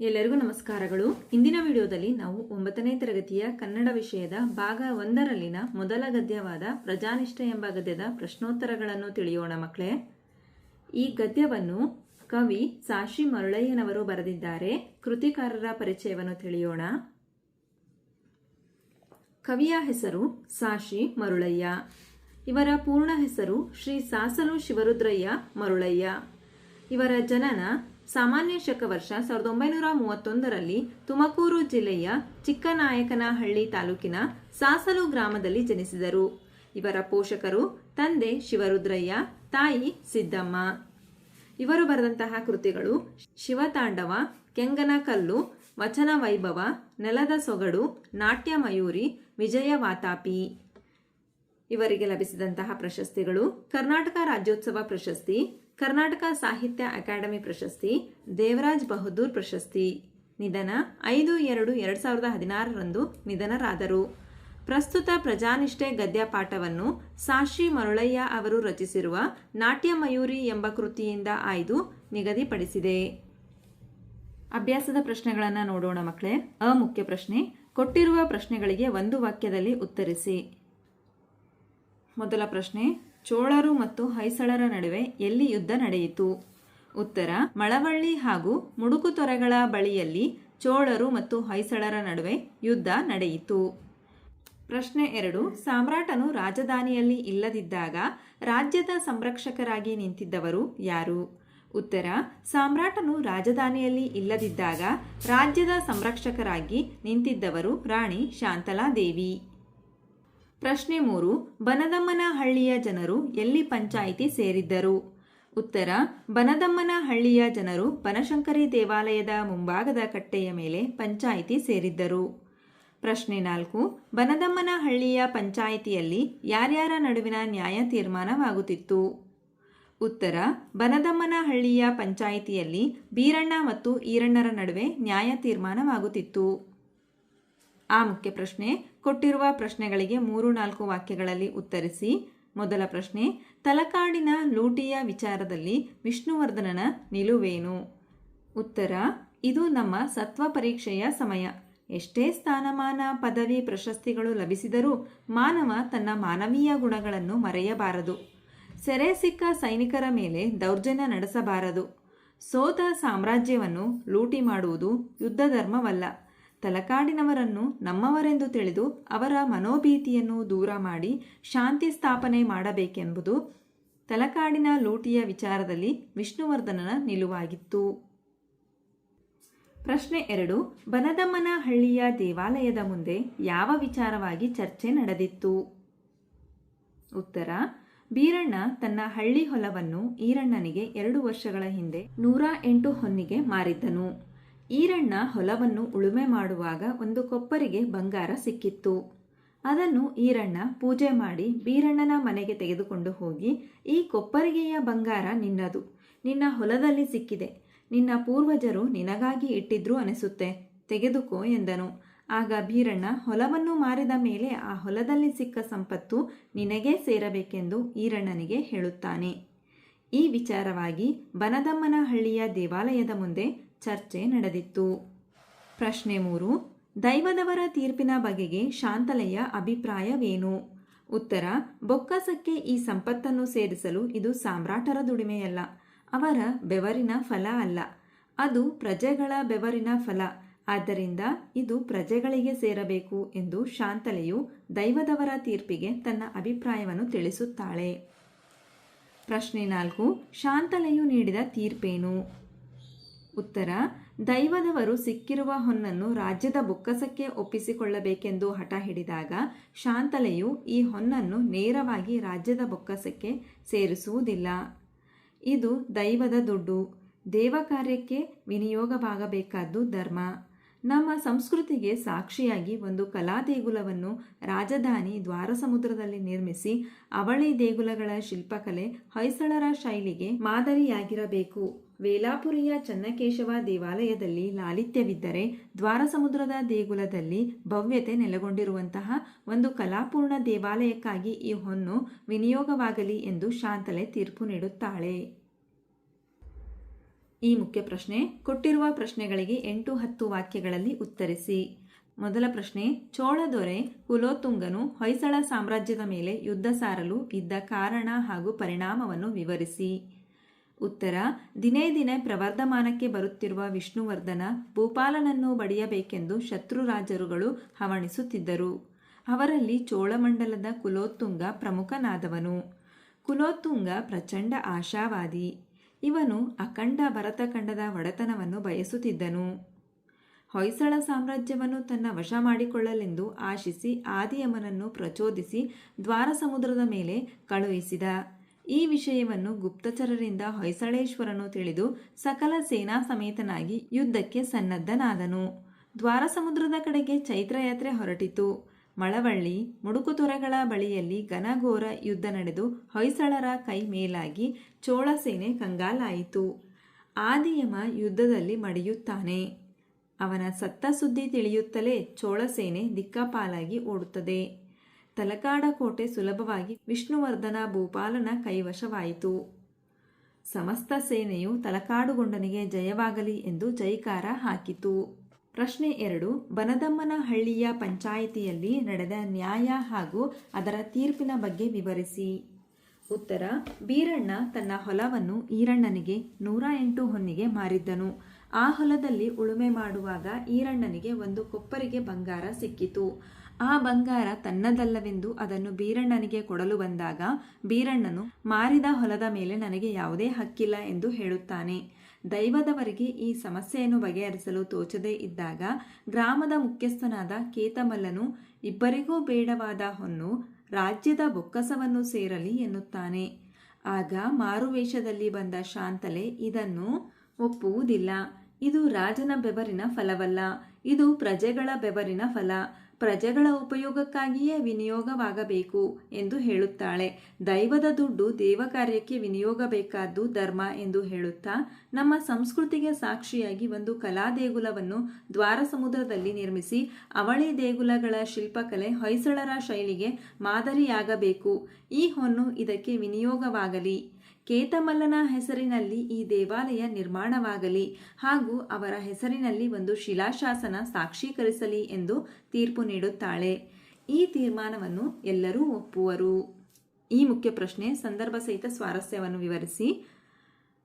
ಎಲ್ಲರಿಗೂ ನಮಸ್ಕಾರಗಳು. ಇಂದಿನ ವಿಡಿಯೋದಲ್ಲಿ ನಾವು ಒಂಬತ್ತನೇ ತರಗತಿಯ ಕನ್ನಡ ವಿಷಯದ ಭಾಗ ಒಂದರಲ್ಲಿನ ಮೊದಲ ಗದ್ಯವಾದ ಪ್ರಜಾನಿಷ್ಠ ಎಂಬ ಗದ್ಯದ ಪ್ರಶ್ನೋತ್ತರಗಳನ್ನು ತಿಳಿಯೋಣ ಮಕ್ಕಳೇ. ಈ ಗದ್ಯವನ್ನು ಕವಿ ಸಾಶಿ ಮರುಳಯ್ಯನವರು ಬರೆದಿದ್ದಾರೆ. ಕೃತಿಕಾರರ ಪರಿಚಯವನ್ನು ತಿಳಿಯೋಣ. ಕವಿಯ ಹೆಸರು ಸಾಶಿ ಮರುಳಯ್ಯ. ಇವರ ಪೂರ್ಣ ಹೆಸರು ಶ್ರೀ ಸಾಸಲು ಶಿವರುದ್ರಯ್ಯ ಮರುಳಯ್ಯ. ಇವರ ಜನನ ಸಾಮಾನ್ಯ ಶಕ ವರ್ಷ ಸಾವಿರದ ಒಂಬೈನೂರ ಮೂವತ್ತೊಂದರಲ್ಲಿ ತುಮಕೂರು ಜಿಲ್ಲೆಯ ಚಿಕ್ಕನಾಯಕನಹಳ್ಳಿ ತಾಲೂಕಿನ ಸಾಸಲು ಗ್ರಾಮದಲ್ಲಿ ಜನಿಸಿದರು. ಇವರ ಪೋಷಕರು ತಂದೆ ಶಿವರುದ್ರಯ್ಯ, ತಾಯಿ ಸಿದ್ದಮ್ಮ. ಇವರು ಬರೆದಂತಹ ಕೃತಿಗಳು ಶಿವತಾಂಡವ ಕೆಂಗನ ಕಲ್ಲು ವಚನ ವೈಭವ, ನೆಲದ ಸೊಗಡು, ನಾಟ್ಯ ಮಯೂರಿ, ವಿಜಯ ವಾತಾಪಿ. ಇವರಿಗೆ ಲಭಿಸಿದಂತಹ ಪ್ರಶಸ್ತಿಗಳು ಕರ್ನಾಟಕ ರಾಜ್ಯೋತ್ಸವ ಪ್ರಶಸ್ತಿ ಕರ್ನಾಟಕ ಸಾಹಿತ್ಯ ಅಕಾಡೆಮಿ ಪ್ರಶಸ್ತಿ, ದೇವರಾಜ್ ಬಹದ್ದೂರ್ ಪ್ರಶಸ್ತಿ, ನಿಧನ ಐದು ಎರಡು ಎರಡು ಸಾವಿರದ ಹದಿನಾರರಂದು ನಿಧನರಾದರು. ಪ್ರಸ್ತುತ ಪ್ರಜಾನಿಷ್ಠೆ ಗದ್ಯ ಪಾಠವನ್ನು ಸಾಶಿ ಮರುಳಯ್ಯ ಅವರು ರಚಿಸಿರುವ ನಾಟ್ಯ ಮಯೂರಿ ಎಂಬ ಕೃತಿಯಿಂದ ಆಯ್ದು ನಿಗದಿಪಡಿಸಿದೆ. ಅಭ್ಯಾಸದ ಪ್ರಶ್ನೆಗಳನ್ನು ನೋಡೋಣ ಮಕ್ಕಳೇ. ಅ ಮುಖ್ಯ ಪ್ರಶ್ನೆ. ಕೊಟ್ಟಿರುವ ಪ್ರಶ್ನೆಗಳಿಗೆ ಒಂದು ವಾಕ್ಯದಲ್ಲಿ ಉತ್ತರಿಸಿ. ಮೊದಲ ಪ್ರಶ್ನೆ. ಚೋಳರು ಮತ್ತು ಹೊಯ್ಸಳರ ನಡುವೆ ಎಲ್ಲಿ ಯುದ್ಧ ನಡೆಯಿತು? ಉತ್ತರ, ಮಳವಳ್ಳಿ ಹಾಗೂ ಮುಡುಕುತೊರೆಗಳ ಬಳಿಯಲ್ಲಿ ಚೋಳರು ಮತ್ತು ಹೊಯ್ಸಳರ ನಡುವೆ ಯುದ್ಧ ನಡೆಯಿತು. ಪ್ರಶ್ನೆ ಎರಡು, ಸಾಮ್ರಾಟನು ರಾಜಧಾನಿಯಲ್ಲಿ ಇಲ್ಲದಿದ್ದಾಗ ರಾಜ್ಯದ ಸಂರಕ್ಷಕರಾಗಿ ನಿಂತಿದ್ದವರು ಯಾರು? ಉತ್ತರ, ಸಾಮ್ರಾಟನು ರಾಜಧಾನಿಯಲ್ಲಿ ಇಲ್ಲದಿದ್ದಾಗ ರಾಜ್ಯದ ಸಂರಕ್ಷಕರಾಗಿ ನಿಂತಿದ್ದವರು ರಾಣಿ ಶಾಂತಲಾದೇವಿ. ಪ್ರಶ್ನೆ ಮೂರು, ಬನದಮ್ಮನಹಳ್ಳಿಯ ಜನರು ಎಲ್ಲಿ ಪಂಚಾಯಿತಿ ಸೇರಿದ್ದರು? ಉತ್ತರ, ಬನದಮ್ಮನಹಳ್ಳಿಯ ಜನರು ಬನಶಂಕರಿ ದೇವಾಲಯದ ಮುಂಭಾಗದ ಕಟ್ಟೆಯ ಮೇಲೆ ಪಂಚಾಯಿತಿ ಸೇರಿದ್ದರು. ಪ್ರಶ್ನೆ ನಾಲ್ಕು, ಬನದಮ್ಮನಹಳ್ಳಿಯ ಪಂಚಾಯಿತಿಯಲ್ಲಿ ಯಾರ್ಯಾರ ನಡುವಿನ ನ್ಯಾಯ ತೀರ್ಮಾನವಾಗುತ್ತಿತ್ತು? ಉತ್ತರ, ಬನದಮ್ಮನಹಳ್ಳಿಯ ಪಂಚಾಯಿತಿಯಲ್ಲಿ ಬೀರಣ್ಣ ಮತ್ತು ಈರಣ್ಣರ ನಡುವೆ ನ್ಯಾಯ ತೀರ್ಮಾನವಾಗುತ್ತಿತ್ತು. ಆ ಮುಖ್ಯ ಪ್ರಶ್ನೆ, ಕೊಟ್ಟಿರುವ ಪ್ರಶ್ನೆಗಳಿಗೆ ಮೂರು ನಾಲ್ಕು ವಾಕ್ಯಗಳಲ್ಲಿ ಉತ್ತರಿಸಿ. ಮೊದಲ ಪ್ರಶ್ನೆ, ತಲಕಾಡಿನ ಲೂಟಿಯ ವಿಚಾರದಲ್ಲಿ ವಿಷ್ಣುವರ್ಧನನ ನಿಲುವೇನು? ಉತ್ತರ, ಇದು ನಮ್ಮ ಸತ್ವ ಪರೀಕ್ಷೆಯ ಸಮಯ. ಎಷ್ಟೇ ಸ್ಥಾನಮಾನ, ಪದವಿ, ಪ್ರಶಸ್ತಿಗಳು ಲಭಿಸಿದರೂ ಮಾನವ ತನ್ನ ಮಾನವೀಯ ಗುಣಗಳನ್ನು ಮರೆಯಬಾರದು. ಸೆರೆ ಸಿಕ್ಕ ಸೈನಿಕರ ಮೇಲೆ ದೌರ್ಜನ್ಯ ನಡೆಸಬಾರದು. ಸೋತ ಸಾಮ್ರಾಜ್ಯವನ್ನು ಲೂಟಿ ಮಾಡುವುದು ಯುದ್ಧ ಧರ್ಮವಲ್ಲ ತಲಕಾಡಿನವರನ್ನು ನಮ್ಮವರೆಂದು ತಿಳಿದು ಅವರ ಮನೋಭೀತಿಯನ್ನು ದೂರ ಮಾಡಿ ಶಾಂತಿ ಸ್ಥಾಪನೆ ಮಾಡಬೇಕೆಂಬುದು ತಲಕಾಡಿನ ಲೂಟಿಯ ವಿಚಾರದಲ್ಲಿ ವಿಷ್ಣುವರ್ಧನನ ನಿಲುವಾಗಿತ್ತು. ಪ್ರಶ್ನೆ ಎರಡು ಬನದಮ್ಮನ ಹಳ್ಳಿಯ ದೇವಾಲಯದ ಮುಂದೆ ಯಾವ ವಿಚಾರವಾಗಿ ಚರ್ಚೆ ನಡೆದಿತ್ತು? ಉತ್ತರ, ಬೀರಣ್ಣ ತನ್ನ ಹಳ್ಳಿ ಹೊಲವನ್ನು ಈರಣ್ಣನಿಗೆ ಎರಡು ವರ್ಷಗಳ ಹಿಂದೆ ನೂರ ಎಂಟು ಹೊನ್ನಿಗೆ ಮಾರಿದ್ದನು. ಈರಣ್ಣ ಹೊಲವನ್ನು ಉಳುಮೆ ಮಾಡುವಾಗ ಒಂದು ಕೊಪ್ಪರಿಗೆ ಬಂಗಾರ ಸಿಕ್ಕಿತ್ತು. ಅದನ್ನು ಈರಣ್ಣ ಪೂಜೆ ಮಾಡಿ ಬೀರಣ್ಣನ ಮನೆಗೆ ತೆಗೆದುಕೊಂಡು ಹೋಗಿ, ಈ ಕೊಪ್ಪರಿಗೆಯ ಬಂಗಾರ ನಿನ್ನದು. ನಿನ್ನ ಹೊಲದಲ್ಲಿ ಸಿಕ್ಕಿದೆ. ನಿನ್ನ ಪೂರ್ವಜರು ನಿನಗಾಗಿ ಇಟ್ಟಿದ್ರು ಅನಿಸುತ್ತೆ. ತೆಗೆದುಕೋ ಎಂದನು. ಆಗ ಬೀರಣ್ಣ, ಹೊಲವನ್ನು ಮಾರಿದ ಮೇಲೆ ಆ ಹೊಲದಲ್ಲಿ ಸಿಕ್ಕ ಸಂಪತ್ತು ನಿನಗೇ ಸೇರಬೇಕೆಂದು ಈರಣ್ಣನಿಗೆ ಹೇಳುತ್ತಾನೆ. ಈ ವಿಚಾರವಾಗಿ ಬನದಮ್ಮನಹಳ್ಳಿಯ ದೇವಾಲಯದ ಮುಂದೆ ಚರ್ಚೆ ನಡೆದಿತ್ತು. ಪ್ರಶ್ನೆ ಮೂರು, ದೈವದವರ ತೀರ್ಪಿನ ಬಗೆಗೆ ಶಾಂತಲೆಯ ಅಭಿಪ್ರಾಯವೇನು? ಉತ್ತರ, ಬೊಕ್ಕಸಕ್ಕೆ ಈ ಸಂಪತ್ತನ್ನು ಸೇರಿಸಲು ಇದು ಸಾಮ್ರಾಟರ ದುಡಿಮೆಯಲ್ಲ, ಅವರ ಬೆವರಿನ ಫಲ ಅಲ್ಲ, ಅದು ಪ್ರಜೆಗಳ ಬೆವರಿನ ಫಲ, ಆದ್ದರಿಂದ ಇದು ಪ್ರಜೆಗಳಿಗೆ ಸೇರಬೇಕು ಎಂದು ಶಾಂತಲೆಯು ದೈವದವರ ತೀರ್ಪಿಗೆ ತನ್ನ ಅಭಿಪ್ರಾಯವನ್ನು ತಿಳಿಸುತ್ತಾಳೆ. ಪ್ರಶ್ನೆ ನಾಲ್ಕು, ಶಾಂತಲೆಯು ನೀಡಿದ ತೀರ್ಪೇನು? ಉತ್ತರ, ದೈವದವರು ಸಿಕ್ಕಿರುವ ಹೊನ್ನನ್ನು ರಾಜ್ಯದ ಬೊಕ್ಕಸಕ್ಕೆ ಒಪ್ಪಿಸಿಕೊಳ್ಳಬೇಕೆಂದು ಹಠ ಹಿಡಿದಾಗ ಶಾಂತಲೆಯು ಈ ಹೊನ್ನನ್ನು ನೇರವಾಗಿ ರಾಜ್ಯದ ಬೊಕ್ಕಸಕ್ಕೆ ಸೇರಿಸುವುದಿಲ್ಲ. ಇದು ದೈವದ ದುಡ್ಡು. ದೇವ ಕಾರ್ಯಕ್ಕೆ ವಿನಿಯೋಗವಾಗಬೇಕಾದ್ದು ಧರ್ಮ. ನಮ್ಮ ಸಂಸ್ಕೃತಿಗೆ ಸಾಕ್ಷಿಯಾಗಿ ಒಂದು ಕಲಾ ದೇಗುಲವನ್ನು ರಾಜಧಾನಿ ದ್ವಾರಸಮುದ್ರದಲ್ಲಿ ನಿರ್ಮಿಸಿ, ಅವಳಿ ದೇಗುಲಗಳ ಶಿಲ್ಪಕಲೆ ಹೊಯ್ಸಳರ ಶೈಲಿಗೆ ಮಾದರಿಯಾಗಿರಬೇಕು. ವೇಲಾಪುರಿಯ ಚನ್ನಕೇಶವ ದೇವಾಲಯದಲ್ಲಿ ಲಾಲಿತ್ಯವಿದ್ದರೆ, ದ್ವಾರಸಮುದ್ರದ ದೇಗುಲದಲ್ಲಿ ಭವ್ಯತೆ ನೆಲೆಗೊಂಡಿರುವಂತಹ ಒಂದು ಕಲಾಪೂರ್ಣ ದೇವಾಲಯಕ್ಕಾಗಿ ಈ ಹೊನ್ನು ವಿನಿಯೋಗವಾಗಲಿ ಎಂದು ಶಾಂತಲೆ ತೀರ್ಪು ನೀಡುತ್ತಾಳೆ. ಈ ಮುಖ್ಯ ಪ್ರಶ್ನೆ, ಕೊಟ್ಟಿರುವ ಪ್ರಶ್ನೆಗಳಿಗೆ ಎಂಟು ಹತ್ತು ವಾಕ್ಯಗಳಲ್ಲಿ ಉತ್ತರಿಸಿ. ಮೊದಲ ಪ್ರಶ್ನೆ, ಚೋಳ ದೊರೆ ಕುಲೋತುಂಗನು ಹೊಯ್ಸಳ ಸಾಮ್ರಾಜ್ಯದ ಮೇಲೆ ಯುದ್ಧ ಸಾರಲು ಇದ್ದ ಕಾರಣ ಹಾಗೂ ಪರಿಣಾಮವನ್ನು ವಿವರಿಸಿ. ಉತ್ತರ, ದಿನೇ ದಿನೇ ಪ್ರವರ್ಧಮಾನಕ್ಕೆ ಬರುತ್ತಿರುವ ವಿಷ್ಣುವರ್ಧನ ಭೂಪಾಲನನ್ನು ಬಡಿಯಬೇಕೆಂದು ಶತ್ರು ರಾಜರುಗಳು ಹವಣಿಸುತ್ತಿದ್ದರು. ಅವರಲ್ಲಿ ಚೋಳಮಂಡಲದ ಕುಲೋತ್ತುಂಗ ಪ್ರಮುಖನಾದವನು. ಕುಲೋತ್ತುಂಗ ಪ್ರಚಂಡ ಆಶಾವಾದಿ. ಇವನು ಅಖಂಡ ಭರತಖಂಡದ ಒಡೆತನವನ್ನು ಬಯಸುತ್ತಿದ್ದನು. ಹೊಯ್ಸಳ ಸಾಮ್ರಾಜ್ಯವನ್ನು ತನ್ನ ವಶ ಮಾಡಿಕೊಳ್ಳಲೆಂದು ಆಶಿಸಿ ಆದಿಯಮನನ್ನು ಪ್ರಚೋದಿಸಿ ದ್ವಾರಸಮುದ್ರದ ಮೇಲೆ ಕಳುಹಿಸಿದ. ಈ ವಿಷಯವನ್ನು ಗುಪ್ತಚರರಿಂದ ಹೊಯ್ಸಳೇಶ್ವರನು ತಿಳಿದು ಸಕಲ ಸೇನಾ ಸಮೇತನಾಗಿ ಯುದ್ಧಕ್ಕೆ ಸನ್ನದ್ಧನಾದನು. ದ್ವಾರಸಮುದ್ರದ ಕಡೆಗೆ ಚೈತ್ರಯಾತ್ರೆ ಹೊರಟಿತು. ಮಳವಳ್ಳಿ, ಮುಡುಕುತೊರೆಗಳ ಬಳಿಯಲ್ಲಿ ಘನಘೋರ ಯುದ್ಧ ನಡೆದು ಹೊಯ್ಸಳರ ಕೈ ಮೇಲಾಗಿ ಚೋಳ ಸೇನೆ ಕಂಗಾಲಾಯಿತು. ಆದಿಯಮ ಯುದ್ಧದಲ್ಲಿ ಮಡಿಯುತ್ತಾನೆ. ಅವನ ಸತ್ತ ಸುದ್ದಿ ತಿಳಿಯುತ್ತಲೇ ಚೋಳ ಸೇನೆ ದಿಕ್ಕಾಪಾಲಾಗಿ ಓಡುತ್ತದೆ. ತಲಕಾಡ ಕೋಟೆ ಸುಲಭವಾಗಿ ವಿಷ್ಣುವರ್ಧನ ಭೂಪಾಲನ ಕೈವಶವಾಯಿತು. ಸಮಸ್ತ ಸೇನೆಯು ತಲಕಾಡುಗೊಂಡನಿಗೆ ಜಯವಾಗಲಿ ಎಂದು ಜೈಕಾರ ಹಾಕಿತು. ಪ್ರಶ್ನೆ ಎರಡು, ಬನದಮ್ಮನಹಳ್ಳಿಯ ಪಂಚಾಯಿತಿಯಲ್ಲಿ ನಡೆದ ನ್ಯಾಯ ಹಾಗೂ ಅದರ ತೀರ್ಪಿನ ಬಗ್ಗೆ ವಿವರಿಸಿ. ಉತ್ತರ, ಬೀರಣ್ಣ ತನ್ನ ಹೊಲವನ್ನು ಈರಣ್ಣನಿಗೆ ನೂರ ಎಂಟು ಹೊನ್ನಿಗೆ ಮಾರಿದ್ದನು. ಆ ಹೊಲದಲ್ಲಿ ಉಳುಮೆ ಮಾಡುವಾಗ ಈರಣ್ಣನಿಗೆ ಒಂದು ಕೊಪ್ಪರಿಗೆ ಬಂಗಾರ ಸಿಕ್ಕಿತು. ಆ ಬಂಗಾರ ತನ್ನದಲ್ಲವೆಂದು ಅದನ್ನು ಬೀರಣ್ಣನಿಗೆ ಕೊಡಲು ಬಂದಾಗ ಬೀರಣ್ಣನು ಮಾರಿದ ಹೊಲದ ಮೇಲೆ ನನಗೆ ಯಾವುದೇ ಹಕ್ಕಿಲ್ಲ ಎಂದು ಹೇಳುತ್ತಾನೆ. ದೈವದವರಿಗೆ ಈ ಸಮಸ್ಯೆಯನ್ನು ಬಗೆಹರಿಸಲು ತೋಚದೇ ಇದ್ದಾಗ ಗ್ರಾಮದ ಮುಖ್ಯಸ್ಥನಾದ ಕೇತಮಲ್ಲನು, ಇಬ್ಬರಿಗೂ ಬೇಡವಾದ ಹೊನ್ನು ರಾಜ್ಯದ ಬೊಕ್ಕಸವನ್ನು ಸೇರಲಿ ಎನ್ನುತ್ತಾನೆ. ಆಗ ಮಾರುವೇಷದಲ್ಲಿ ಬಂದ ಶಾಂತಲೆ ಇದನ್ನು ಒಪ್ಪುವುದಿಲ್ಲ. ಇದು ರಾಜನ ಬೆವರಿನ ಫಲವಲ್ಲ. ಇದು ಪ್ರಜೆಗಳ ಬೆವರಿನ ಫಲ. ಪ್ರಜೆಗಳ ಉಪಯೋಗಕ್ಕಾಗಿಯೇ ವಿನಿಯೋಗವಾಗಬೇಕು ಎಂದು ಹೇಳುತ್ತಾಳೆ. ದೈವದ ದುಡ್ಡು ದೇವ ಕಾರ್ಯಕ್ಕೆ ವಿನಿಯೋಗಬೇಕಾದ್ದು ಧರ್ಮ ಎಂದು ಹೇಳುತ್ತಾ, ನಮ್ಮ ಸಂಸ್ಕೃತಿಗೆ ಸಾಕ್ಷಿಯಾಗಿ ಒಂದು ಕಲಾ ದೇಗುಲವನ್ನು ದ್ವಾರ ಸಮುದ್ರದಲ್ಲಿ ನಿರ್ಮಿಸಿ, ಅವಳಿ ದೇಗುಲಗಳ ಶಿಲ್ಪಕಲೆ ಹೊಯ್ಸಳರ ಶೈಲಿಗೆ ಮಾದರಿಯಾಗಬೇಕು. ಈ ಹೊನ್ನು ಇದಕ್ಕೆ ವಿನಿಯೋಗವಾಗಲಿ. ಕೇತಮಲ್ಲನ ಹೆಸರಿನಲ್ಲಿ ಈ ದೇವಾಲಯ ನಿರ್ಮಾಣವಾಗಲಿ ಹಾಗೂ ಅವರ ಹೆಸರಿನಲ್ಲಿ ಒಂದು ಶಿಲಾಶಾಸನ ಸಾಕ್ಷೀಕರಿಸಲಿ ಎಂದು ತೀರ್ಪು ನೀಡುತ್ತಾಳೆ. ಈ ತೀರ್ಮಾನವನ್ನು ಎಲ್ಲರೂ ಒಪ್ಪುವರು. ಈ ಮುಖ್ಯ ಪ್ರಶ್ನೆ ಸಂದರ್ಭ ಸಹಿತ ಸ್ವಾರಸ್ಯವನ್ನು ವಿವರಿಸಿ.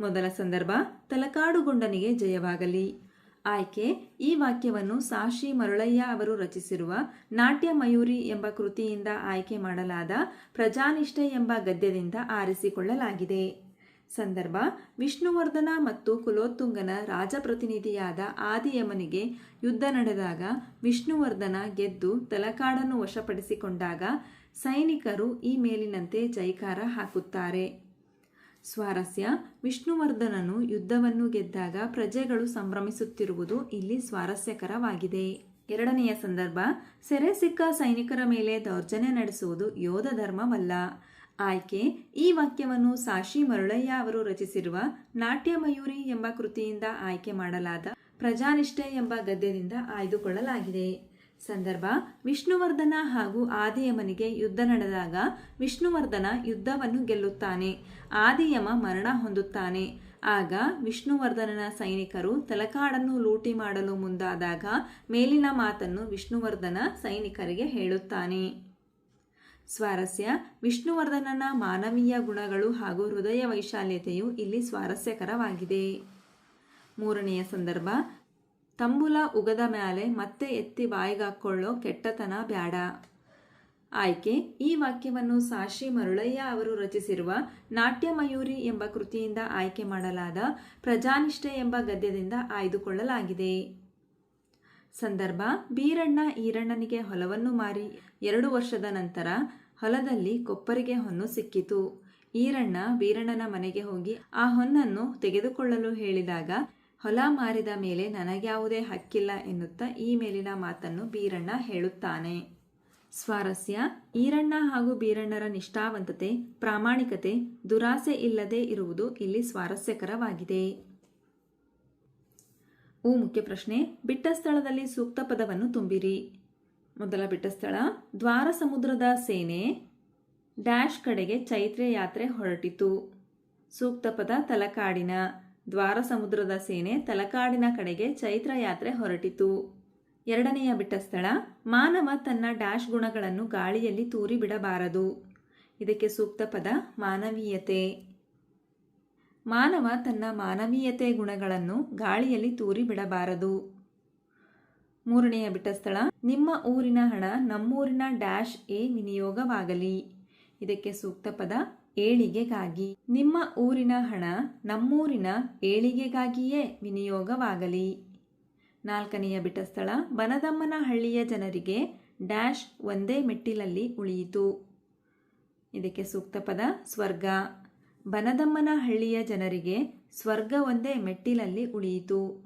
ಮೊದಲ ಸಂದರ್ಭ, ತಲಕಾಡುಗೊಂಡನಿಗೆ ಜಯವಾಗಲಿ. ಆಯ್ಕೆ ಈ ವಾಕ್ಯವನ್ನು ಸಾಶಿ ಮರುಳಯ್ಯ ಅವರು ರಚಿಸಿರುವ ನಾಟ್ಯ ಮಯೂರಿ ಎಂಬ ಕೃತಿಯಿಂದ ಆಯ್ಕೆ ಮಾಡಲಾದ ಪ್ರಜಾನಿಷ್ಠೆ ಎಂಬ ಗದ್ಯದಿಂದ ಆರಿಸಿಕೊಳ್ಳಲಾಗಿದೆ. ಸಂದರ್ಭ, ವಿಷ್ಣುವರ್ಧನ ಮತ್ತು ಕುಲೋತ್ತುಂಗನ ರಾಜಪ್ರತಿನಿಧಿಯಾದ ಆದಿಯಮನಿಗೆ ಯುದ್ಧ ನಡೆದಾಗ ವಿಷ್ಣುವರ್ಧನ ಗೆದ್ದು ತಲಕಾಡನ್ನು ವಶಪಡಿಸಿಕೊಂಡಾಗ ಸೈನಿಕರು ಈ ಮೇಲಿನಂತೆ ಜೈಕಾರ ಹಾಕುತ್ತಾರೆ. ಸ್ವಾರಸ್ಯ. ವಿಷ್ಣುವರ್ಧನನು ಯುದ್ಧವನ್ನು ಗೆದ್ದಾಗ ಪ್ರಜೆಗಳು ಸಂಭ್ರಮಿಸುತ್ತಿರುವುದು ಇಲ್ಲಿ ಸ್ವಾರಸ್ಯಕರವಾಗಿದೆ. ಎರಡನೆಯ ಸಂದರ್ಭ, ಸೆರೆ ಸಿಕ್ಕ ಸೈನಿಕರ ಮೇಲೆ ದೌರ್ಜನ್ಯ ನಡೆಸುವುದು ಯೋಧ ಧರ್ಮವಲ್ಲ. ಆಯ್ಕೆ, ಈ ವಾಕ್ಯವನ್ನು ಸಾಶಿ ಮರುಳಯ್ಯ ಅವರು ರಚಿಸಿರುವ ನಾಟ್ಯಮಯೂರಿ ಎಂಬ ಕೃತಿಯಿಂದ ಆಯ್ಕೆ ಮಾಡಲಾದ ಪ್ರಜಾನಿಷ್ಠೆ ಎಂಬ ಗದ್ಯದಿಂದ ಆಯ್ದುಕೊಳ್ಳಲಾಗಿದೆ. ಸಂದರ್ಭ, ವಿಷ್ಣುವರ್ಧನ ಹಾಗೂ ಆದಿಯಮನಿಗೆ ಯುದ್ಧ ನಡೆದಾಗ ವಿಷ್ಣುವರ್ಧನ ಯುದ್ಧವನ್ನು ಗೆಲ್ಲುತ್ತಾನೆ. ಆದಿಯಮ ಮರಣ ಹೊಂದುತ್ತಾನೆ. ಆಗ ವಿಷ್ಣುವರ್ಧನನ ಸೈನಿಕರು ತಲಕಾಡನ್ನು ಲೂಟಿ ಮಾಡಲು ಮುಂದಾದಾಗ ಮೇಲಿನ ಮಾತನ್ನು ವಿಷ್ಣುವರ್ಧನ ಸೈನಿಕರಿಗೆ ಹೇಳುತ್ತಾನೆ. ಸ್ವಾರಸ್ಯ, ವಿಷ್ಣುವರ್ಧನನ ಮಾನವೀಯ ಗುಣಗಳು ಹಾಗೂ ಹೃದಯ ವೈಶಾಲ್ಯತೆಯು ಇಲ್ಲಿ ಸ್ವಾರಸ್ಯಕರವಾಗಿದೆ. ಮೂರನೆಯ ಸಂದರ್ಭ ತಂಬುಲ ಉಗದ ಮ್ಯಾಲೆ ಮತ್ತೆ ಎತ್ತಿ ಬಾಯಿಗಾಕೊಳ್ಳೋ ಕೆಟ್ಟತನ ಬ್ಯಾಡ. ಆಯ್ಕೆ, ಈ ವಾಕ್ಯವನ್ನು ಸಾಶಿ ಮರುಳಯ್ಯ ಅವರು ರಚಿಸಿರುವ ನಾಟ್ಯ ಮಯೂರಿ ಎಂಬ ಕೃತಿಯಿಂದ ಆಯ್ಕೆ ಮಾಡಲಾದ ಪ್ರಜಾನಿಷ್ಠೆ ಎಂಬ ಗದ್ಯದಿಂದ ಆಯ್ದುಕೊಳ್ಳಲಾಗಿದೆ. ಸಂದರ್ಭ, ಬೀರಣ್ಣ ಈರಣ್ಣನಿಗೆ ಹೊಲವನ್ನು ಮಾರಿ ಎರಡು ವರ್ಷದ ನಂತರ ಹೊಲದಲ್ಲಿ ಕೊಪ್ಪರಿಗೆ ಹೊನ್ನು ಸಿಕ್ಕಿತು. ಈರಣ್ಣ ಬೀರಣ್ಣನ ಮನೆಗೆ ಹೋಗಿ ಆ ಹೊನ್ನನ್ನು ತೆಗೆದುಕೊಳ್ಳಲು ಹೇಳಿದಾಗ ಹೊಲ ಮಾರಿದ ಮೇಲೆ ನನಗ್ಯಾವುದೇ ಹಕ್ಕಿಲ್ಲ ಎನ್ನುತ್ತಾ ಈ ಮೇಲಿನ ಮಾತನ್ನು ಬೀರಣ್ಣ ಹೇಳುತ್ತಾನೆ. ಸ್ವಾರಸ್ಯ, ಈರಣ್ಣ ಹಾಗೂ ಬೀರಣ್ಣರ ನಿಷ್ಠಾವಂತತೆ, ಪ್ರಾಮಾಣಿಕತೆ, ದುರಾಸೆ ಇಲ್ಲದೆ ಇರುವುದು ಇಲ್ಲಿ ಸ್ವಾರಸ್ಯಕರವಾಗಿದೆ. ಊ ಮುಖ್ಯ ಪ್ರಶ್ನೆ, ಬಿಟ್ಟ ಸ್ಥಳದಲ್ಲಿ ಸೂಕ್ತ ಪದವನ್ನು ತುಂಬಿರಿ. ಮೊದಲ ಬಿಟ್ಟ ಸ್ಥಳ, ದ್ವಾರ ಸಮುದ್ರದ ಸೇನೆ, ಡ್ಯಾಶ್ ಕಡೆಗೆ ಚೈತ್ರ ಯಾತ್ರೆ ಹೊರಟಿತು. ಸೂಕ್ತ ಪದ ತಲಕಾಡಿನ. ದ್ವಾರ ಸಮುದ್ರದ ಸೇನೆ ತಲಕಾಡಿನ ಕಡೆಗೆ ಚೈತ್ರ ಯಾತ್ರೆ ಹೊರಟಿತು. ಎರಡನೆಯ ಬಿಟ್ಟ ಸ್ಥಳ, ಮಾನವ ತನ್ನ ಡ್ಯಾಶ್ ಗುಣಗಳನ್ನು ಗಾಳಿಯಲ್ಲಿ ತೂರಿ ಬಿಡಬಾರದು. ಇದಕ್ಕೆ ಸೂಕ್ತ ಪದ, ಮಾನವೀಯತೆ. ಮಾನವ ತನ್ನ ಮಾನವೀಯತೆ ಗುಣಗಳನ್ನು ಗಾಳಿಯಲ್ಲಿ ತೂರಿ ಬಿಡಬಾರದು. ಮೂರನೆಯ ಬಿಟ್ಟ ಸ್ಥಳ, ನಿಮ್ಮ ಊರಿನ ಹಣ ನಮ್ಮೂರಿನ ಡ್ಯಾಶ್ ಎ ವಿನಿಯೋಗವಾಗಲಿ. ಇದಕ್ಕೆ ಸೂಕ್ತ ಪದ ಏಳಿಗೆಗಾಗಿ. ನಿಮ್ಮ ಊರಿನ ಹಣ ನಮ್ಮೂರಿನ ಏಳಿಗೆಗಾಗಿಯೇ ವಿನಿಯೋಗವಾಗಲಿ. ನಾಲ್ಕನೆಯ ಬಿಟಸ್ಥಳ ಸ್ಥಳ ಬನದಮ್ಮನ ಹಳ್ಳಿಯ ಜನರಿಗೆ ಡ್ಯಾಶ್ ಒಂದೇ ಮೆಟ್ಟಿಲಲ್ಲಿ ಉಳಿಯಿತು. ಇದಕ್ಕೆ ಸೂಕ್ತ ಪದ ಸ್ವರ್ಗ. ಬನದಮ್ಮನ ಹಳ್ಳಿಯ ಜನರಿಗೆ ಸ್ವರ್ಗ ಒಂದೇ ಮೆಟ್ಟಿಲಲ್ಲಿ ಉಳಿಯಿತು.